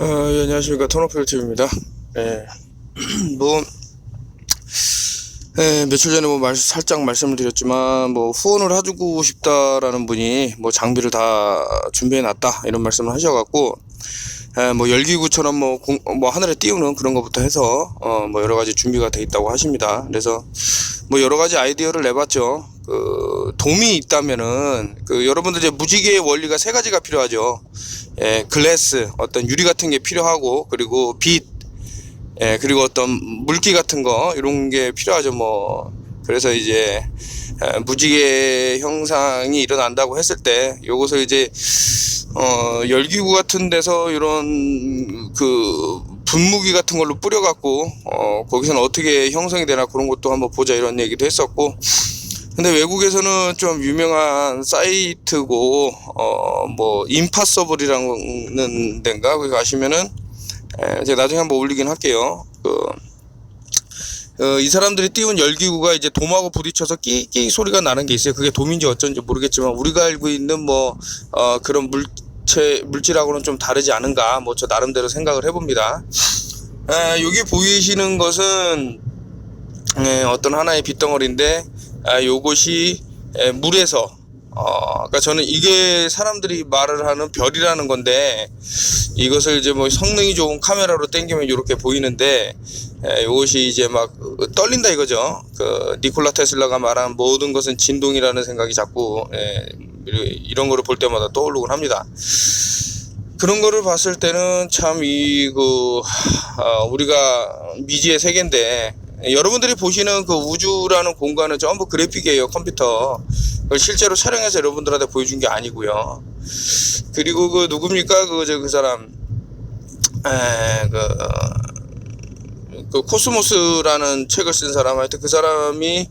어, 예, 안녕하십니까. 토너필TV입니다. 예. 뭐, 예, 며칠 전에 뭐 말, 살짝 말씀을 드렸지만, 뭐, 후원을 해주고 싶다라는 분이 뭐 장비를 다 준비해 놨다. 이런 말씀을 하셔갖고, 예, 뭐, 열기구처럼 뭐, 공- 뭐, 하늘에 띄우는 그런 것부터 해서, 어, 뭐, 여러 가지 준비가 돼 있다고 하십니다. 그래서, 뭐, 여러 가지 아이디어를 내봤죠. 그, 돔이 있다면은, 그, 여러분들 이제 무지개의 원리가 세 가지가 필요하죠. 예, 글래스, 어떤 유리 같은 게 필요하고, 그리고 빛, 예, 그리고 어떤 물기 같은 거, 이런 게 필요하죠, 뭐. 그래서 이제, 에, 무지개 형상이 일어난다고 했을 때, 요것을 이제, 어, 열기구 같은 데서 이런, 그, 분무기 같은 걸로 뿌려 갖고, 어, 거기서는 어떻게 형성이 되나 그런 것도 한번 보자 이런 얘기도 했었고, 근데 외국에서는 좀 유명한 사이트고 어뭐 임파서블이라는 데인가 거기 가시면은 에, 제가 나중에 한번 올리긴 할게요. 그 어, 이 사람들이 띄운 열기구가 이제 돔하고 부딪혀서 끼끼 소리가 나는 게 있어요. 그게 dom인지 어쩐지 모르겠지만 우리가 알고 있는 뭐 어, 그런 물체 물질하고는 좀 다르지 않은가 뭐 저 나름대로 생각을 해봅니다. 에, 여기 보이시는 것은 예, 어떤 하나의 빗덩어리인데 아, 요것이 에, 물에서 어, 그러니까 저는 이게 사람들이 말을 하는 별이라는 건데 이것을 이제 뭐 성능이 좋은 카메라로 당기면 이렇게 보이는데 에, 요것이 이제 막 떨린다 이거죠. 그 니콜라 테슬라가 말한 모든 것은 진동이라는 생각이 자꾸 에, 이런 거를 볼 때마다 떠오르곤 합니다. 그런 거를 봤을 때는 참 이그 어, 우리가 미지의 세계인데 여러분들이 보시는 그 우주라는 공간은 전부 그래픽이에요 컴퓨터. 그걸 실제로 촬영해서 여러분들한테 보여준 게 아니고요. 그리고 그 누굽니까? 그저그 사람. 에 그 그 코스모스라는 책을 쓴 사람. 하여튼 그 사람이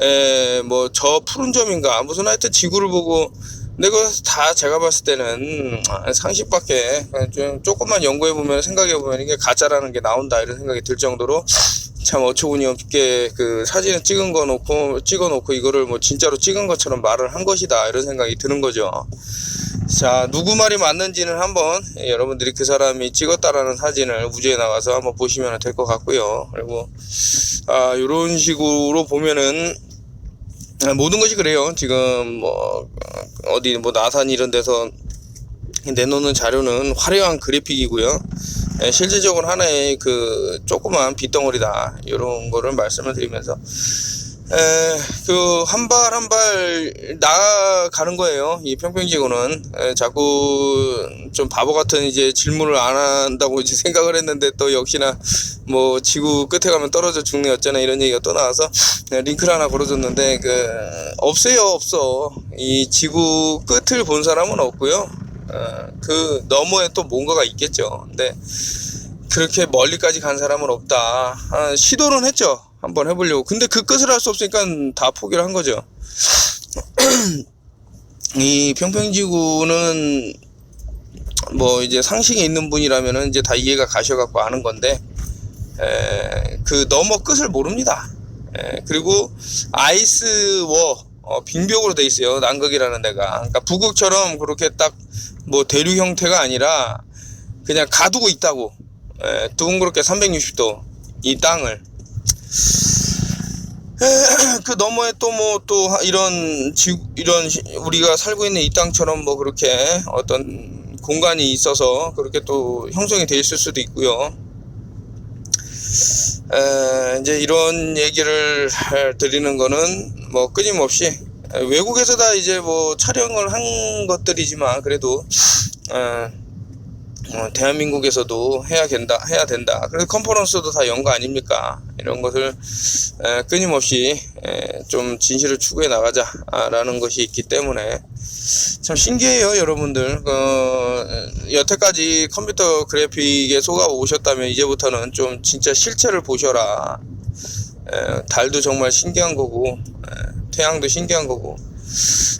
에뭐저 푸른 점인가? 무슨 하여튼 지구를 보고 그거 다 제가 봤을 때는 상식밖에 좀 조금만 연구해 보면 생각해 보면 이게 가짜라는 게 나온다 이런 생각이 들 정도로 참 어처구니 없게 그 사진을 찍은 거 놓고 찍어 놓고 이거를 뭐 진짜로 찍은 것처럼 말을 한 것이다 이런 생각이 드는 거죠. 자 누구 말이 맞는지는 한번 예, 여러분들이 그 사람이 찍었다라는 사진을 우주에 나가서 한번 보시면 될 것 같고요. 그리고 아 이런 식으로 보면은 아, 모든 것이 그래요. 지금 뭐 어, 어디 뭐 나산 이런 데서 내놓는 자료는 화려한 그래픽이고요. 예, 실질적으로 하나의 그 조그만 빗덩어리다 이런 거를 말씀을 드리면서 그 한 발 한 발 나아가는 거예요. 이 평평지구는 에, 자꾸 좀 바보 같은 이제 질문을 안 한다고 이제 생각을 했는데 또 역시나 뭐 지구 끝에 가면 떨어져 죽네 어쩌나 이런 얘기가 또 나와서 에, 링크를 하나 걸어줬는데 그 없어요 없어 이 지구 끝을 본 사람은 없고요. 어, 그 너머에 또 뭔가가 있겠죠. 근데 그렇게 멀리까지 간 사람은 없다. 아, 시도는 했죠. 한번 해보려고. 근데 그 끝을 할 수 없으니까 다 포기를 한 거죠. 이 평평지구는 뭐 이제 상식이 있는 분이라면은 이제 다 이해가 가셔갖고 아는 건데, 에, 그 너머 끝을 모릅니다. 에, 그리고 아이스워, 어, 빙벽으로 돼 있어요. 남극이라는 데가. 그러니까 북극처럼 그렇게 딱 뭐 대륙 형태가 아니라 그냥 가두고 있다고. 에, 둥그렇게 360도 이 땅을 그 너머에 또 뭐 또 이런 지 이런 시- 우리가 살고 있는 이 땅처럼 뭐 그렇게 어떤 공간이 있어서 그렇게 또 형성이 돼 있을 수도 있고요. 에, 이제 이런 얘기를 할- 드리는 거는 뭐 끊임없이 에, 외국에서 다 이제 뭐 촬영을 한 것들이지만 그래도 에, 어, 대한민국에서도 해야 된다, 해야 된다. 그래서 컨퍼런스도 다 연거 아닙니까? 이런 것을 에, 끊임없이 에, 좀 진실을 추구해 나가자라는 것이 있기 때문에 참 신기해요, 여러분들. 어, 여태까지 컴퓨터 그래픽에 속아 오셨다면 이제부터는 좀 진짜 실체를 보셔라. 에, 달도 정말 신기한 거고, 에, 태양도 신기한 거고.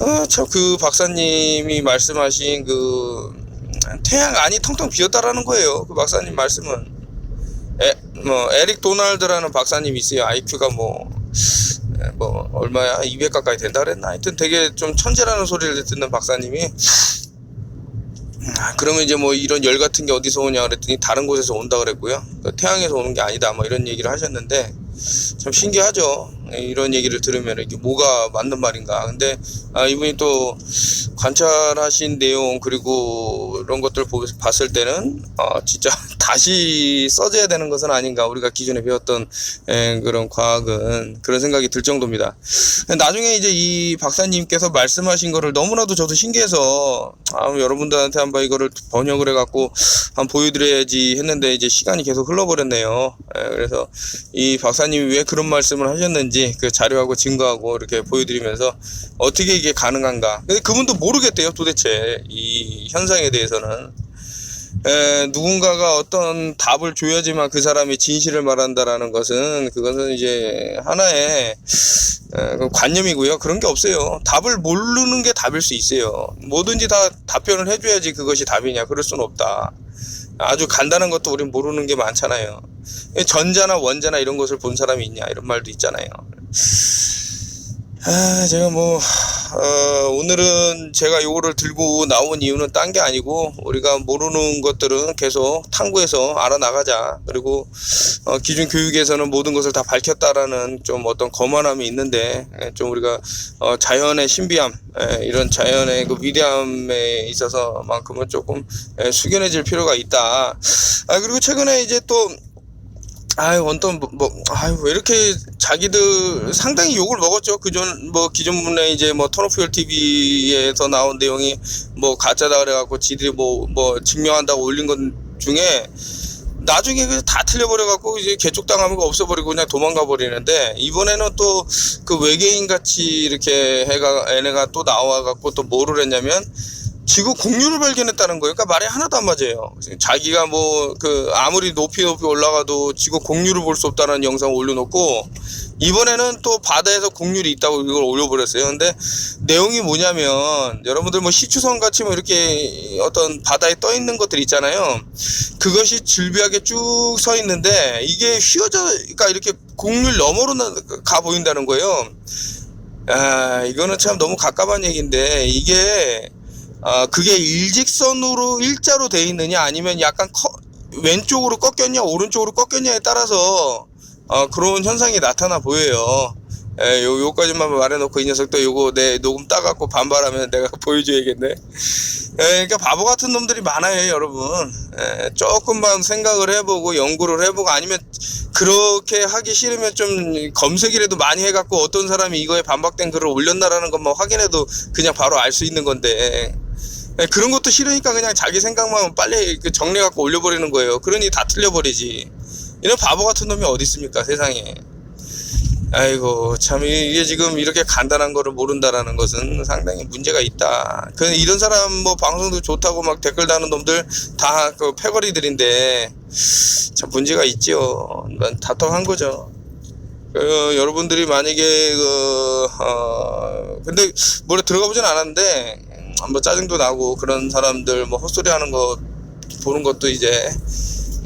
아, 참 그 박사님이 말씀하신 그 태양 안이 텅텅 비었다라는 거예요. 그 박사님 말씀은. 에, 뭐 에릭 도날드라는 박사님이 있어요. IQ가 뭐, 에, 뭐 얼마야? 200 가까이 된다 그랬나? 하여튼 되게 좀 천재라는 소리를 듣는 박사님이 아, 그러면 이제 뭐 이런 열 같은 게 어디서 오냐 그랬더니 다른 곳에서 온다 그랬고요. 그 태양에서 오는 게 아니다 뭐 이런 얘기를 하셨는데 참 신기하죠. 이런 얘기를 들으면 이게 뭐가 맞는 말인가. 근데 아, 이분이 또 관찰하신 내용 그리고 이런 것들 보, 봤을 때는 어, 진짜 다시 써져야 되는 것은 아닌가. 우리가 기존에 배웠던 에, 그런 과학은 그런 생각이 들 정도입니다. 나중에 이제 이 박사님께서 말씀하신 거를 너무나도 저도 신기해서 아, 여러분들한테 한번 이거를 번역을 해갖고 한번 보여드려야지 했는데 이제 시간이 계속 흘러버렸네요. 에, 그래서 이 박사님이 왜 그런 말씀을 하셨는지 그 자료하고 증거하고 이렇게 보여드리면서 어떻게 이게 가능한가. 근데 그분도 모르겠대요, 도대체 이 현상에 대해서는. 에, 누군가가 어떤 답을 줘야지만 그 사람이 진실을 말한다라는 것은 그것은 이제 하나의 에, 그 관념이고요. 그런 게 없어요. 답을 모르는 게 답일 수 있어요. 뭐든지 다 답변을 해줘야지 그것이 답이냐. 그럴 수는 없다. 아주 간단한 것도 우린 모르는 게 많잖아요. 전자나 원자나 이런 것을 본 사람이 있냐 이런 말도 있잖아요. 아, 제가 뭐, 어, 오늘은 제가 요거를 들고 나온 이유는 딴 게 아니고, 우리가 모르는 것들은 계속 탐구해서 알아나가자. 그리고, 어, 기존 교육에서는 모든 것을 다 밝혔다라는 좀 어떤 거만함이 있는데, 예, 좀 우리가, 어, 자연의 신비함, 예, 이런 자연의 그 위대함에 있어서 만큼은 조금, 예, 숙연해질 필요가 있다. 아, 그리고 최근에 이제 또, 아유, 어떤, 뭐, 뭐, 아유, 왜 이렇게 자기들 상당히 욕을 먹었죠. 그전, 뭐, 기존분에 이제 뭐, 턴오프열 TV에서 나온 내용이 뭐, 가짜다 그래갖고 지들이 뭐, 뭐, 증명한다고 올린 것 중에 나중에 그다 틀려버려갖고 이제 개쪽당하면 없어버리고 그냥 도망가 버리는데 이번에는 또 그 외계인 같이 이렇게 해가, 얘네가 또 나와갖고 또 뭐를 했냐면 지구 공유를 발견했다는 거예요. 그러니까 말이 하나도 안 맞아요. 자기가 뭐 그 아무리 높이 높이 올라가도 지구 공유를 볼 수 없다는 영상을 올려놓고 이번에는 또 바다에서 공유이 있다고 이걸 올려버렸어요. 근데 내용이 뭐냐면 여러분들 뭐 시추선 같이 뭐 이렇게 어떤 바다에 떠 있는 것들 있잖아요. 그것이 질비하게 쭉 서 있는데 이게 휘어져 그러니까 이렇게 공률 너머로 나- 가 보인다는 거예요. 아 이거는 참 너무 가깝한 얘기인데 이게 아 그게 일직선으로 일자로 돼 있느냐 아니면 약간 커, 왼쪽으로 꺾였냐 오른쪽으로 꺾였냐에 따라서 어, 그런 현상이 나타나 보여요. 에, 요, 요까지만 말해놓고 이 녀석도 요거 내 녹음 따갖고 반발하면 내가 보여줘야겠네. 에, 그러니까 바보 같은 놈들이 많아요, 여러분. 에, 조금만 생각을 해보고 연구를 해보고 아니면 그렇게 하기 싫으면 좀 검색이라도 많이 해갖고 어떤 사람이 이거에 반박된 글을 올렸나라는 것만 확인해도 그냥 바로 알 수 있는 건데. 에, 그런 것도 싫으니까 그냥 자기 생각만 빨리 그 정리해갖고 올려버리는 거예요. 그러니 다 틀려버리지. 이런 바보 같은 놈이 어디 있습니까, 세상에. 아이고 참 이게 지금 이렇게 간단한 거를 모른다라는 것은 상당히 문제가 있다. 그 이런 사람 뭐 방송도 좋다고 막 댓글 다는 놈들 다 그 패거리들인데 참 문제가. 난 답답한 거죠. 그 여러분들이 만약에 그 어 근데 뭐래 들어가 보진 않았는데 음, 뭐 짜증도 나고 그런 사람들 뭐 헛소리 하는 거 보는 것도 이제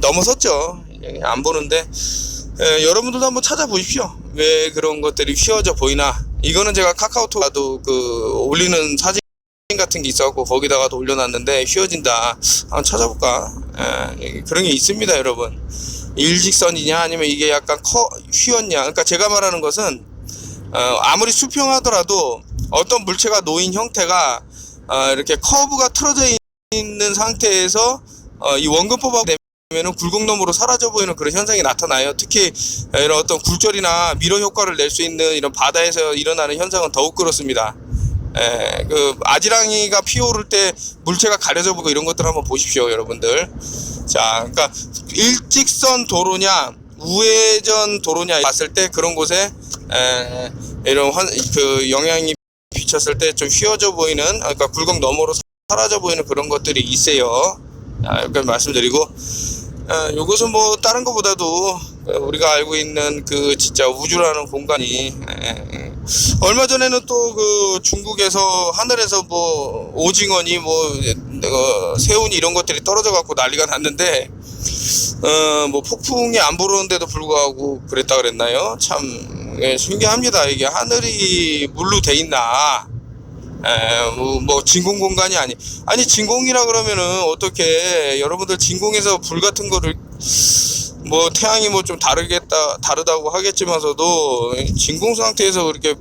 넘어섰죠. 예, 안 보는데 예, 여러분들도 한번 찾아보십시오. 왜 그런 것들이 휘어져 보이나. 이거는 제가 카카오톡에도 그 올리는 사진 같은 게 있어갖고 거기다가도 올려놨는데 휘어진다. 한번 찾아볼까. 예, 그런 게 있습니다, 여러분. 일직선이냐 아니면 이게 약간 커 휘었냐. 그러니까 제가 말하는 것은 어, 아무리 수평하더라도 어떤 물체가 놓인 형태가 어, 이렇게 커브가 틀어져 있는 상태에서 어, 이 원근법하고 되면은 굴곡놈으로 사라져 보이는 그런 현상이 나타나요. 특히 이런 어떤 굴절이나 미러 효과를 낼 수 있는 이런 바다에서 일어나는 현상은 더욱 그렇습니다. 에, 그 아지랑이가 피오를 때 물체가 가려져 보고 이런 것들 한번 보십시오, 여러분들. 자, 그러니까 일직선 도로냐 우회전 도로냐 봤을 때 그런 곳에 에, 이런 환, 그 영향이 비쳤을 때 좀 휘어져 보이는 아, 그러니까 굴곡 너머로 사라져 보이는 그런 것들이 있어요. 아, 여기까지 말씀드리고 어, 요것은 뭐 다른 것보다도 우리가 알고 있는 그 진짜 우주라는 공간이 에, 에. 얼마 전에는 또 그 중국에서 하늘에서 뭐 오징어니 뭐 어, 새우니 이런 것들이 떨어져 갖고 난리가 났는데 어 뭐 폭풍이 안 불어오는데도 불구하고 그랬다 그랬나요? 참 예, 신기합니다. 이게 하늘이 물로 돼 있나? 에, 뭐, 뭐 진공 공간이 아니 아니 진공이라 그러면은 어떻게 여러분들 진공에서 불 같은 거를 뭐 태양이 뭐 좀 다르겠다 다르다고 하겠지만서도 진공 상태에서 그렇게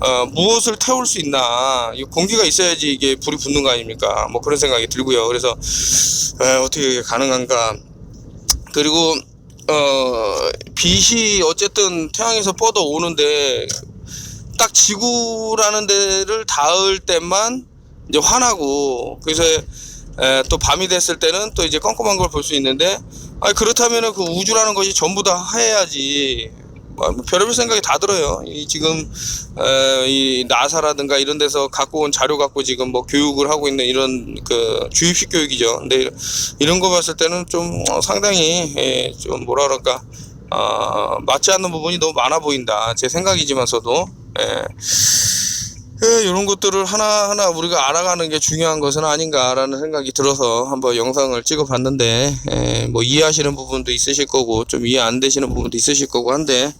어, 무엇을 태울 수 있나 이 공기가 있어야지 이게 불이 붙는 거 아닙니까 뭐 그런 생각이 들고요 그래서 에, 어떻게 이게 가능한가 그리고 어 빛이 어쨌든 태양에서 뻗어 오는데 딱 지구라는 데를 닿을 때만 이제 환하고 그래서 에, 또 밤이 됐을 때는 또 이제 껌껌한 걸 볼 수 있는데 아니 그렇다면은 그 우주라는 것이 전부 다 하얘야지 뭐 별의별 생각이 다 들어요. 이 지금 에, 이 나사라든가 이런 데서 갖고 온 자료 갖고 지금 뭐 교육을 하고 있는 이런 그 주입식 교육이죠. 근데 이런 거 봤을 때는 좀 어, 상당히 예, 좀 뭐라 그럴까 어, 맞지 않는 부분이 너무 많아 보인다. 제 생각이지만서도 예. 예, 이런 것들을 하나하나 우리가 알아가는 게 중요한 것은 아닌가라는 생각이 들어서 한번 영상을 찍어 봤는데, 예, 뭐 이해하시는 부분도 있으실 거고, 좀 이해 안 되시는 부분도 있으실 거고 한데,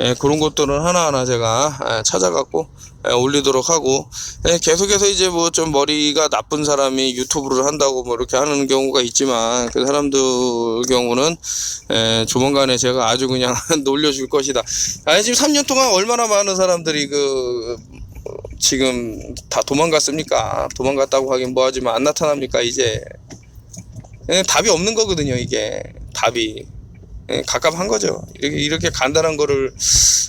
예, 그런 것들은 하나하나 제가 예, 찾아갖고 예, 올리도록 하고, 예, 계속해서 이제 뭐 좀 머리가 나쁜 사람이 유튜브를 한다고 뭐 이렇게 하는 경우가 있지만, 그 사람들 경우는, 예, 조만간에 제가 아주 그냥 놀려줄 것이다. 아니, 지금 3년 동안 얼마나 많은 사람들이 그, 지금 다 도망갔습니까? 도망갔다고 하긴 뭐하지만 안 나타납니까 이제? 예, 답이 없는 거거든요 이게. 답이. 예, 갑갑한 거죠. 이렇게 이렇게 간단한 거를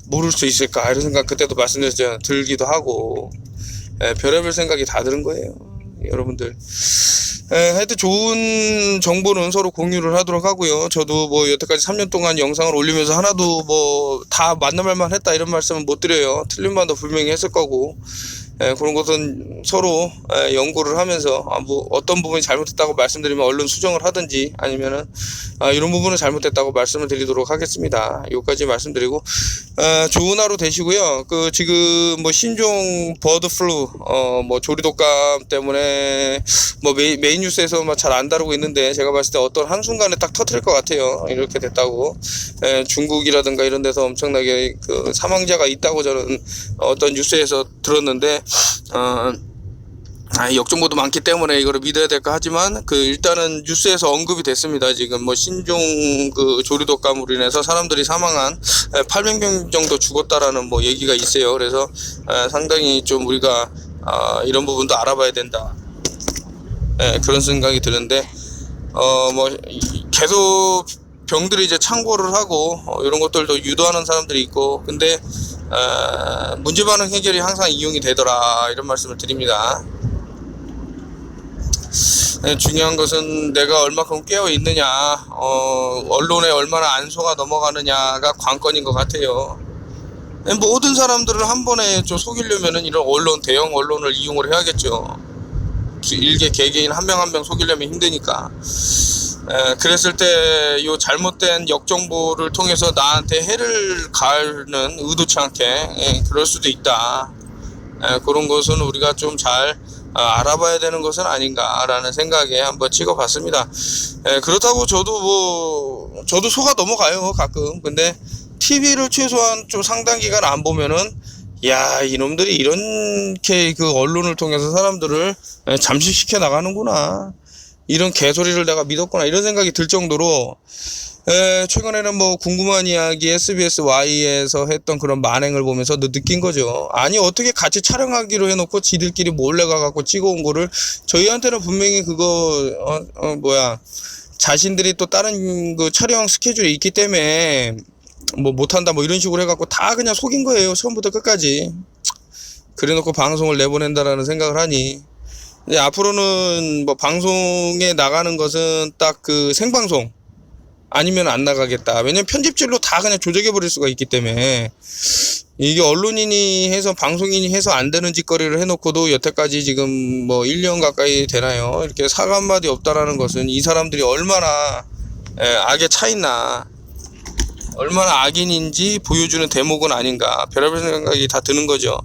모를 수 있을까? 이런 생각 그때도 말씀드렸죠 들기도 하고 예, 별의별 생각이 다 드는 거예요 여러분들 예, 하여튼 좋은 정보는 서로 공유를 하도록 하고요. 저도 뭐 여태까지 3년 동안 영상을 올리면서 하나도 뭐 다 맞는 말만 했다 이런 말씀은 못 드려요. 틀린 말도 분명히 했을 거고. 예, 그런 것은 서로 예, 연구를 하면서 아, 뭐 어떤 부분이 잘못됐다고 말씀드리면 얼른 수정을 하든지 아니면은 아, 이런 부분은 잘못됐다고 말씀을 드리도록 하겠습니다. 여기까지 말씀드리고 아, 좋은 하루 되시고요. 그 지금 뭐 신종 버드 플루 어뭐 조리독감 때문에 뭐 메인, 메인 뉴스에서 잘 안 다루고 있는데 제가 봤을 때 어떤 한 순간에 딱 터트릴 것 같아요. 이렇게 됐다고 예, 중국이라든가 이런 데서 엄청나게 그 사망자가 있다고 저는 어떤 뉴스에서 들었는데 어, 아, 역정보도 많기 때문에 이거를 믿어야 될까 하지만 그 일단은 뉴스에서 언급이 됐습니다. 지금 뭐 신종 그 조류독 감으로 인해서 사람들이 사망한 800명 정도 죽었다라는 뭐 얘기가 있어요. 그래서 에, 상당히 좀 우리가 아, 이런 부분도 알아봐야 된다. 예, 그런 생각이 드는데 어 뭐 계속 병들이 이제 창고를 하고 어, 이런 것들도 유도하는 사람들이 있고 근데 어, 문제 반응 해결이 항상 이용이 되더라 이런 말씀을 드립니다. 예, 중요한 것은 내가 얼마큼 깨어 있느냐, 어, 언론에 얼마나 안소가 넘어가느냐가 관건인 것 같아요. 예, 모든 사람들을 한 번에 좀 속이려면은 이런 언론, 대형 언론을 이용을 해야겠죠. 기- 일개 개개인 한 명 한 명 속이려면 힘드니까. 에, 그랬을 때요 잘못된 역정보를 통해서 나한테 해를 가하는 의도치 않게 예, 그럴 수도 있다. 에, 그런 것은 우리가 좀잘 알아봐야 되는 것은 아닌가라는 생각에 한번 찍어봤습니다. 에, 그렇다고 저도 뭐 저도 속아 넘어가요 가끔. 근데 TV를 최소한 좀 상당 기간 안 보면은 야 이놈들이 이렇게 그 언론을 통해서 사람들을 에, 잠식시켜 나가는구나. 이런 개소리를 내가 믿었구나 이런 생각이 들 정도로 에, 최근에는 뭐 궁금한 이야기 SBS Y에서 했던 그런 만행을 보면서 느- 느낀 거죠. 아니 어떻게 같이 촬영하기로 해놓고 지들끼리 몰래 가갖고 찍어온 거를 저희한테는 분명히 그거 어, 어, 뭐야 자신들이 또 다른 그 촬영 스케줄이 있기 때문에 뭐 못한다 뭐 이런 식으로 해갖고 다 그냥 속인 거예요 처음부터 끝까지. 그래놓고 방송을 내보낸다라는 생각을 하니 이제 앞으로는 뭐 방송에 나가는 것은 딱 그 생방송 아니면 안 나가겠다. 왜냐면 편집질로 다 그냥 조작해 버릴 수가 있기 때문에 이게 언론인이 해서 방송인이 해서 안 되는 짓거리를 해놓고도 여태까지 지금 뭐 1년 가까이 되나요? 이렇게 사과 한마디 없다라는 것은 이 사람들이 얼마나 에, 악에 차 있나 얼마나 악인인지 보여주는 대목은 아닌가 별의별 생각이 다 드는 거죠.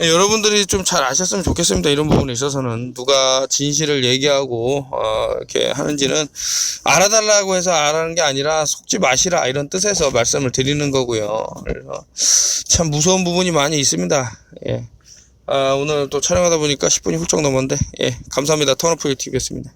예, 여러분들이 좀 잘 아셨으면 좋겠습니다. 이런 부분에 있어서는 누가 진실을 얘기하고 어, 이렇게 하는지는 알아달라고 해서 알아는 게 아니라 속지 마시라 이런 뜻에서 말씀을 드리는 거고요. 그래서 참 무서운 부분이 많이 있습니다. 예. 아, 오늘 또 촬영하다 보니까 10분이 훌쩍 넘었는데 예 감사합니다 턴오프 유튜브였습니다